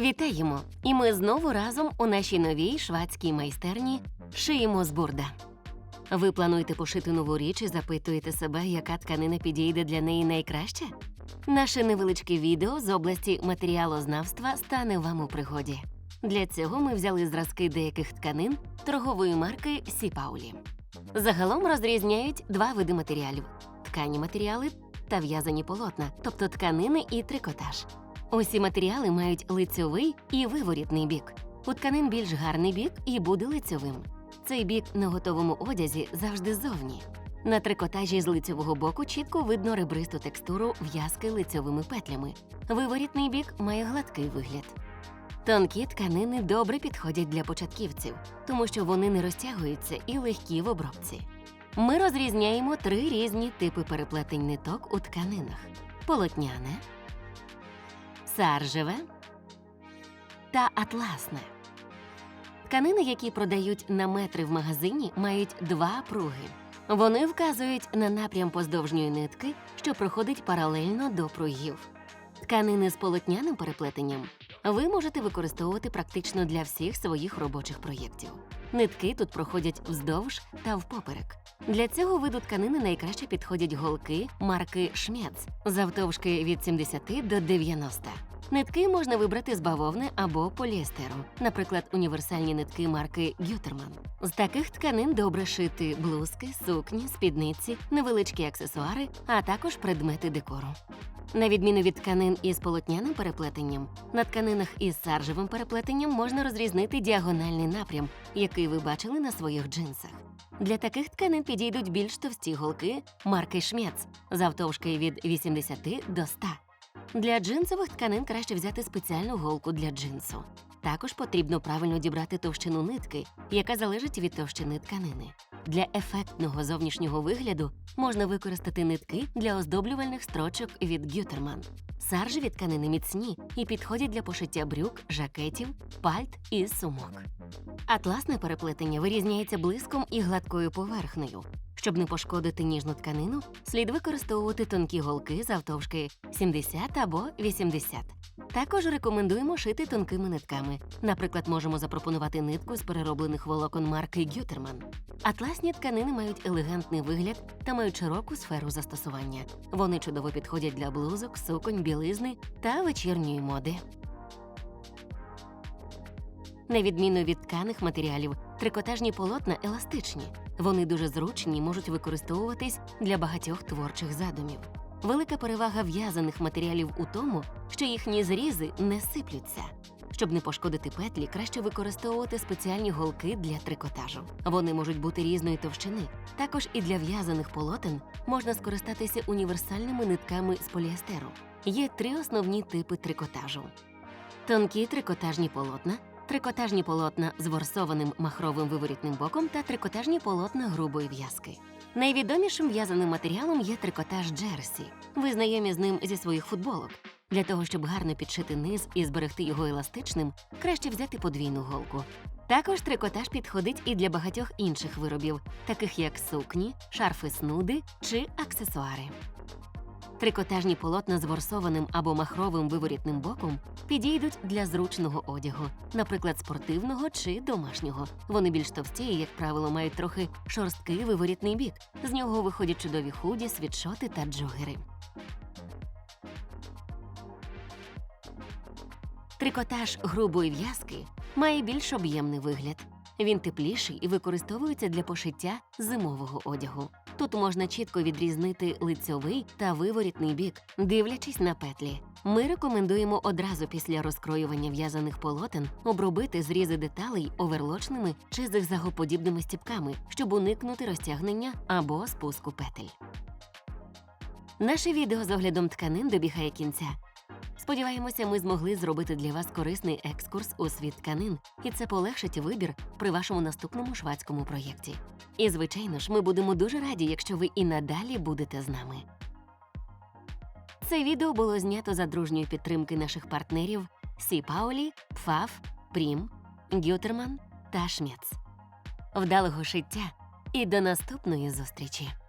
Вітаємо! І ми знову разом у нашій новій швадській майстерні шиємо з бурда. Ви плануєте пошити нову річ і запитуєте себе, яка тканина підійде для неї найкраще? Наше невеличке відео з області матеріалознавства стане вам у пригоді. Для цього ми взяли зразки деяких тканин торгової марки Сіпаулі. Загалом розрізняють два види матеріалів: ткані матеріали та в'язані полотна, тобто тканини і трикотаж. Усі матеріали мають лицьовий і виворітний бік. У тканин більш гарний бік і буде лицьовим. Цей бік на готовому одязі завжди ззовні. На трикотажі з лицьового боку чітко видно ребристу текстуру в'язки лицьовими петлями. Виворітний бік має гладкий вигляд. Тонкі тканини добре підходять для початківців, тому що вони не розтягуються і легкі в обробці. Ми розрізняємо три різні типи переплетень ниток у тканинах: полотняне, саржеве та атласне. Тканини, які продають на метри в магазині, мають два пруги. Вони вказують на напрям поздовжньої нитки, що проходить паралельно до пругів. Тканини з полотняним переплетенням ви можете використовувати практично для всіх своїх робочих проєктів. Нитки тут проходять вздовж та впоперек. Для цього виду тканини найкраще підходять голки марки Шмєц завтовшки від 70 до 90. Нитки можна вибрати з бавовни або поліестеру, наприклад, універсальні нитки марки Гютерман. З таких тканин добре шити блузки, сукні, спідниці, невеличкі аксесуари, а також предмети декору. На відміну від тканин із полотняним переплетенням, на тканинах із саржевим переплетенням можна розрізнити діагональний напрям, який ви бачили на своїх джинсах. Для таких тканин підійдуть більш товсті голки марки Шмєц завтовшки від 80 до 100. Для джинсових тканин краще взяти спеціальну голку для джинсу. Також потрібно правильно дібрати товщину нитки, яка залежить від товщини тканини. Для ефектного зовнішнього вигляду можна використати нитки для оздоблювальних строчок від Гютерман. Саржеві тканини міцні і підходять для пошиття брюк, жакетів, пальт і сумок. Атласне переплетення вирізняється блиском і гладкою поверхнею. Щоб не пошкодити ніжну тканину, слід використовувати тонкі голки завтовшки 70 або 80. Також рекомендуємо шити тонкими нитками. Наприклад, можемо запропонувати нитку з перероблених волокон марки Гютерман. Атласні тканини мають елегантний вигляд та мають широку сферу застосування. Вони чудово підходять для блузок, суконь, білизни та вечірньої моди. На відміну від тканих матеріалів, трикотажні полотна еластичні. Вони дуже зручні і можуть використовуватись для багатьох творчих задумів. Велика перевага в'язаних матеріалів у тому, що їхні зрізи не сиплються. Щоб не пошкодити петлі, краще використовувати спеціальні голки для трикотажу. Вони можуть бути різної товщини. Також і для в'язаних полотен можна скористатися універсальними нитками з поліестеру. Є три основні типи трикотажу: тонкі трикотажні полотна, трикотажні полотна з ворсованим махровим виворітним боком та трикотажні полотна грубої в'язки. Найвідомішим в'язаним матеріалом є трикотаж Джерсі. Ви знайомі з ним зі своїх футболок. Для того, щоб гарно підшити низ і зберегти його еластичним, краще взяти подвійну голку. Також трикотаж підходить і для багатьох інших виробів, таких як сукні, шарфи снуди чи аксесуари. Трикотажні полотна з ворсованим або махровим виворітним боком підійдуть для зручного одягу, наприклад, спортивного чи домашнього. Вони більш товсті і, як правило, мають трохи шорсткий виворітний бік. З нього виходять чудові худі, світшоти та джогери. Трикотаж грубої в'язки має більш об'ємний вигляд. Він тепліший і використовується для пошиття зимового одягу. Тут можна чітко відрізнити лицьовий та виворітний бік, дивлячись на петлі. Ми рекомендуємо одразу після розкроювання в'язаних полотен обробити зрізи деталей оверлочними чи зигзагоподібними стіпками, щоб уникнути розтягнення або спуску петель. Наше відео з оглядом тканин добігає кінця. Сподіваємося, ми змогли зробити для вас корисний екскурс у світ тканин, і це полегшить вибір при вашому наступному швадському проєкті. І, звичайно ж, ми будемо дуже раді, якщо ви і надалі будете з нами. Це відео було знято за дружньої підтримки наших партнерів Сі Паулі, Пфаф, Прім, Гютерман та Шмєц. Вдалого шиття і до наступної зустрічі!